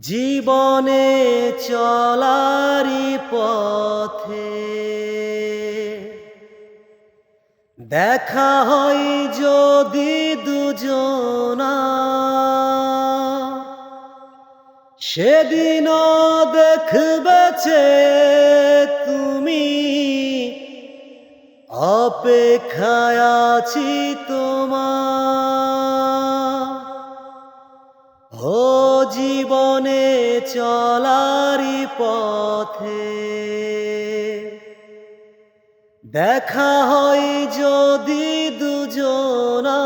জীবনে চলারি পথে। দেখা হয় যদি দুজনা। সেদিন দেখবেছে তুমি অপেক্ষায় আছি তোমার। ও জীবনে চলারি পথে। দেখা হয় যদি দুজনা।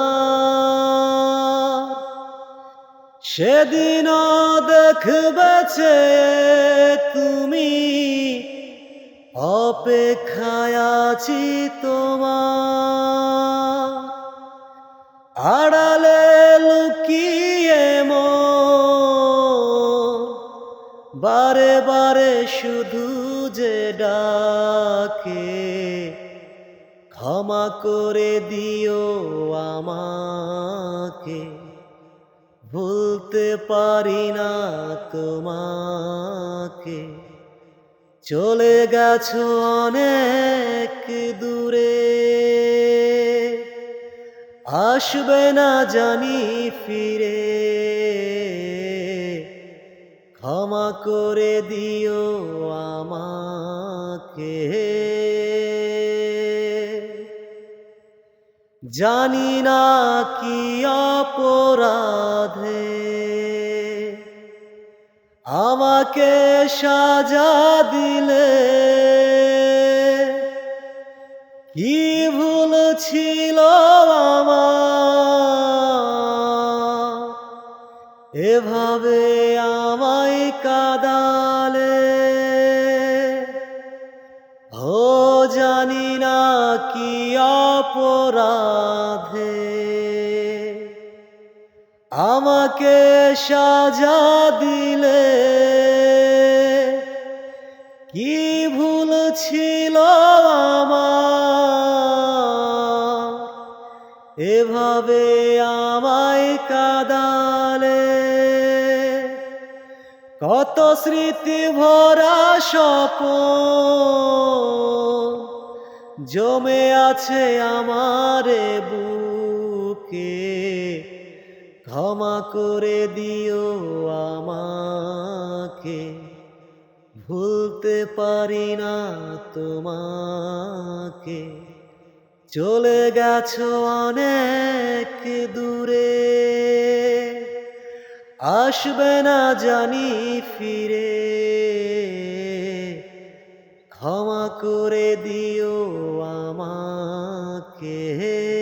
সেদিন দেখবেছে তুমি অপেক্ষায় আছি তোমার। আড়ালে বারে বারে শুধু যে ডাকে, ক্ষমা করে দিও আমাকে। ভুলতে পারি না তোমাকে। চলে গেছো অনেক দূরে। আসবে না জানি ফিরে। ক্ষমা করে দিও আমাকে। জানি না কি অপরাধে আমাকে সাজা দিলে। কি ভুল ছিল এভাবে আমায় কাদালে ও জানি না কি অপরাধে। আমাকে সাজা দিলে কি ভুল ছিল এভাবে আমায় কাদালে। কত স্মৃতি ভরা স্বপন জমে আছে আমারে বুকে। ক্ষমা করে দিও আমাকে, ভুলতে পারি না তোমাকে। চলে গেছো অনেক দূরে। আসবে না জানি ফিরে। ক্ষমা করে দিও আমাকে।